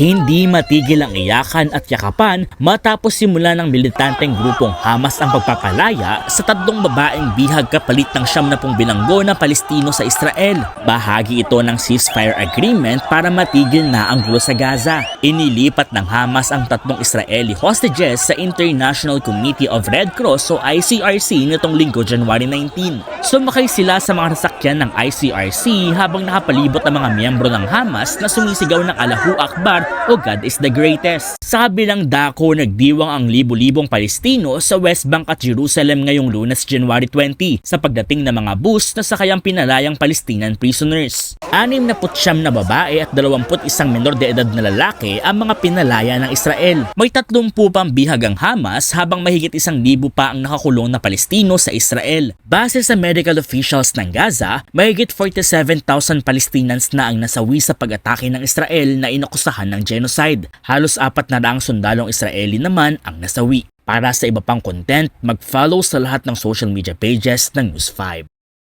Hindi matigil ang iyakan at yakapan matapos simula ng militanteng grupong Hamas ang pagpapalaya sa tatlong babaeng bihag kapalit ng siyam na pong bilanggo na Palestino sa Israel. Bahagi ito ng ceasefire agreement para matigil na ang gulo sa Gaza. Inilipat ng Hamas ang tatlong Israeli hostages sa International Committee of Red Cross o ICRC nitong linggo January 19. Sumakay sila sa mga sasakyan ng ICRC habang nakapalibot ang mga miyembro ng Hamas na sumisigaw ng Allahu Akbar o God is the greatest. Sa kabilang dako, nagdiwang ang libu-libong Palestino sa West Bank at Jerusalem ngayong lunes January 20 sa pagdating ng mga bus na sakayang pinalayang Palestinian prisoners. Anim na putsyam na babae at 21 menor de edad na lalaki ang mga pinalaya ng Israel. May 30 pang bihag ang Hamas habang mahigit isang libo pa ang nakakulong na Palestino sa Israel. Base sa medical officials ng Gaza, mahigit 47,000 Palestinians na ang nasawi sa pag-atake ng Israel na inakusahan ng genocide. Halos apat na daang sundalong Israeli naman ang nasawi. Para sa iba pang content, mag-follow sa lahat ng social media pages ng News 5.